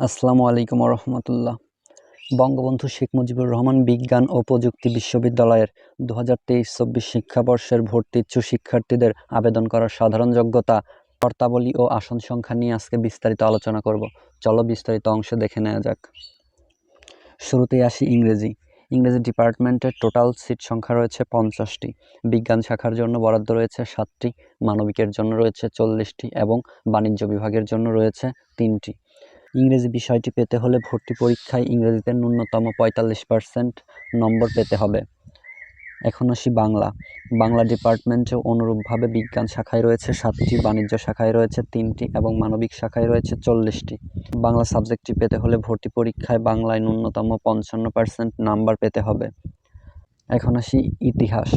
আসসালামু আলাইকুম রহমতুল্লাহ বঙ্গবন্ধু শেখ মুজিবুর রহমান বিজ্ঞান ও প্রযুক্তি বিশ্ববিদ্যালয়ের দু হাজার তেইশ চব্বিশ শিক্ষাবর্ষের ভর্তি ইচ্ছু শিক্ষার্থীদের আবেদন করার সাধারণ যোগ্যতা কর্তাবলী ও আসন সংখ্যা নিয়ে আজকে বিস্তারিত আলোচনা করব। চলো বিস্তারিত অংশ দেখে নেওয়া যাক। শুরুতেই আসি ইংরেজি। ইংরেজি ডিপার্টমেন্টের টোটাল সিট সংখ্যা রয়েছে পঞ্চাশটি। বিজ্ঞান শাখার জন্য বরাদ্দ রয়েছে সাতটি, মানবিকের জন্য রয়েছে চল্লিশটি এবং বাণিজ্য বিভাগের জন্য রয়েছে তিনটি। ইংরেজি বিষয়টি পেতে হলে ভর্তি পরীক্ষায় ইংরেজিতে ন্যূনতম পঁয়তাল্লিশ পার্সেন্ট নম্বর পেতে হবে। এখন আসি বাংলা। বাংলা ডিপার্টমেন্টে অনুরূপভাবে বিজ্ঞান শাখায় রয়েছে সাতটি, বাণিজ্য শাখায় রয়েছে তিনটি এবং মানবিক শাখায় রয়েছে চল্লিশটি। বাংলা সাবজেক্টটি পেতে হলে ভর্তি পরীক্ষায় বাংলায় ন্যূনতম পঞ্চান্ন পার্সেন্ট নাম্বার পেতে হবে। এখন আসি ইতিহাস।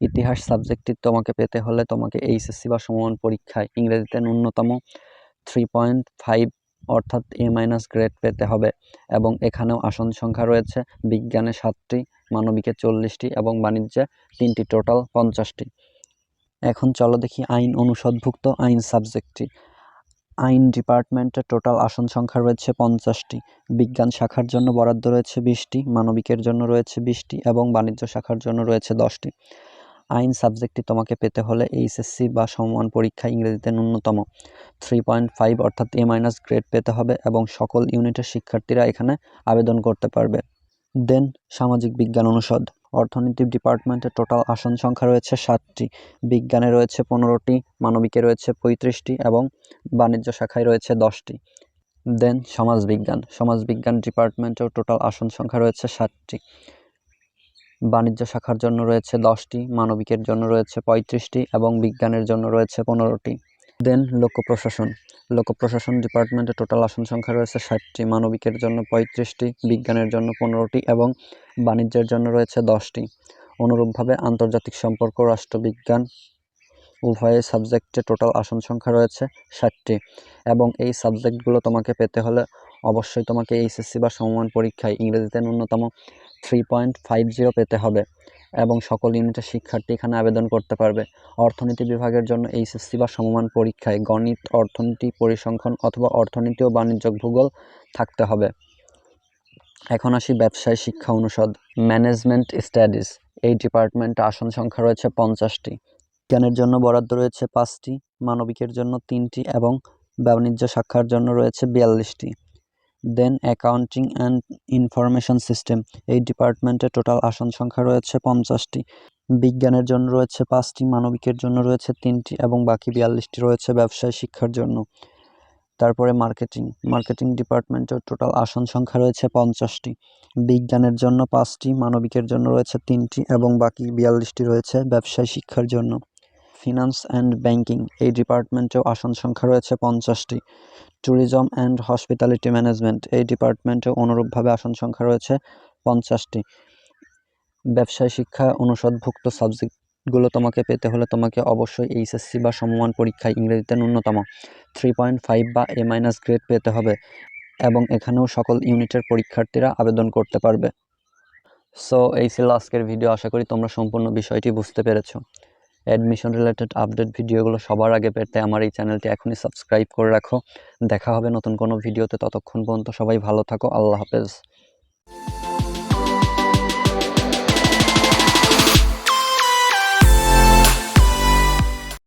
ইতিহাস সাবজেক্টটি তোমাকে পেতে হলে তোমাকে এইচএসসি বা সমমান পরীক্ষায় ইংরেজিতে ন্যূনতম থ্রি পয়েন্ট ফাইভ অর্থাৎ এ মাইনাস গ্রেড পেতে হবে। এবং এখানেও আসন সংখ্যা রয়েছে, বিজ্ঞানে সাতটি, মানবিকে চল্লিশটি এবং বাণিজ্যে তিনটি, টোটাল পঞ্চাশটি। এখন চলো দেখি আইন অনুষদভুক্ত আইন সাবজেক্টটি। আইন ডিপার্টমেন্টে টোটাল আসন সংখ্যা রয়েছে পঞ্চাশটি, বিজ্ঞান শাখার জন্য বরাদ্দ রয়েছে বিশটি, মানবিকের জন্য রয়েছে বিশটি এবং বাণিজ্য শাখার জন্য রয়েছে দশটি। আইন সাবজেক্টটি তোমাকে পেতে হলে এইচএসসি বা সমমান পরীক্ষা ইংরেজিতে ন্যূনতম থ্রি পয়েন্ট ফাইভ অর্থাৎ এ মাইনাস গ্রেড পেতে হবে এবং সকল ইউনিটের শিক্ষার্থীরা এখানে আবেদন করতে পারবে। দেন সামাজিক বিজ্ঞান অনুষদ। অর্থনীতি ডিপার্টমেন্টের টোটাল আসন সংখ্যা রয়েছে সাতটি। বিজ্ঞানে রয়েছে পনেরোটি, মানবিকে রয়েছে পঁয়ত্রিশটি এবং বাণিজ্য শাখায় রয়েছে দশটি। দেন সমাজবিজ্ঞান। সমাজবিজ্ঞান ডিপার্টমেন্টেও টোটাল আসন সংখ্যা রয়েছে সাতটি। বাণিজ্য শাখার জন্য রয়েছে দশটি, মানবিকের জন্য রয়েছে পঁয়ত্রিশটি এবং বিজ্ঞানের জন্য রয়েছে পনেরোটি। দেন লোক প্রশাসন। লোক প্রশাসন ডিপার্টমেন্টে টোটাল আসন সংখ্যা রয়েছে ষাটটি, মানবিকের জন্য পঁয়ত্রিশটি, বিজ্ঞানের জন্য পনেরোটি এবং বাণিজ্যের জন্য রয়েছে দশটি। অনুরূপভাবে আন্তর্জাতিক সম্পর্ক, রাষ্ট্রবিজ্ঞান, উভয় সাবজেক্টে টোটাল আসন সংখ্যা রয়েছে ষাটটি এবং এই সাবজেক্টগুলো তোমাকে পেতে হলে অবশ্যই তোমাকে এইচএসসি বা সমমান পরীক্ষায় ইংরেজিতে ন্যূনতম থ্রি পয়েন্ট ফাইভ জিরো পেতে হবে এবং সকল ইউনিটের শিক্ষার্থী এখানে আবেদন করতে পারবে। অর্থনীতি বিভাগের জন্য এইচএসসি বা সমমান পরীক্ষায় গণিত, অর্থনীতি, পরিসংখ্যান অথবা অর্থনীতি ও বাণিজ্য ভূগোল থাকতে হবে। এখন আসি ব্যবসায় শিক্ষা অনুষদ ম্যানেজমেন্ট স্টাডিজ এই ডিপার্টমেন্টে আসন সংখ্যা রয়েছে পঞ্চাশটি। বিজ্ঞানের জন্য বরাদ্দ রয়েছে পাঁচটি, মানবিকের জন্য তিনটি এবং বাণিজ্য শাখার জন্য রয়েছে বিয়াল্লিশটি। Then accounting and information system. এই ডিপার্টমেন্টে টোটাল আসন সংখ্যা রয়েছে পঞ্চাশটি। বিজ্ঞানের জন্য রয়েছে পাঁচটি, মানবিকের জন্য রয়েছে তিনটি এবং বাকি বিয়াল্লিশটি রয়েছে ব্যবসায় শিক্ষার জন্য। তারপরে মার্কেটিং। মার্কেটিং ডিপার্টমেন্টের টোটাল আসন সংখ্যা রয়েছে পঞ্চাশটি। বিজ্ঞানের জন্য পাঁচটি, মানবিকের জন্য রয়েছে তিনটি এবং বাকি বিয়াল্লিশটি রয়েছে ব্যবসায় শিক্ষার জন্য। ফিনান্স অ্যান্ড ব্যাংকিং এই ডিপার্টমেন্টেও আসন সংখ্যা রয়েছে পঞ্চাশটি। ট্যুরিজম অ্যান্ড হসপিটালিটি ম্যানেজমেন্ট এই ডিপার্টমেন্টেও অনুরূপভাবে আসন সংখ্যা রয়েছে পঞ্চাশটি। ব্যবসায় শিক্ষা অনুষদভুক্ত সাবজেক্টগুলো তোমাকে পেতে হলে তোমাকে অবশ্যই এইচএসসি বা সমমান পরীক্ষায় ইংরেজিতে ন্যূনতম থ্রি পয়েন্ট ফাইভ বা এ মাইনাস গ্রেড পেতে হবে এবং এখানেও সকল ইউনিটের পরীক্ষার্থীরা আবেদন করতে পারবে। সো এই ছিল আজকের ভিডিও আশা করি তোমরা সম্পূর্ণ বিষয়টি বুঝতে পেরেছ। অ্যাডমিশন রিলেটেড আপডেট ভিডিওগুলো সবার আগে পেতে আমার এই চ্যানেলটি এখনই সাবস্ক্রাইব করে রাখো। দেখা হবে নতুন কোনো ভিডিওতে ততক্ষণ পর্যন্ত সবাই ভালো থাকো, আল্লাহ হাফেজ।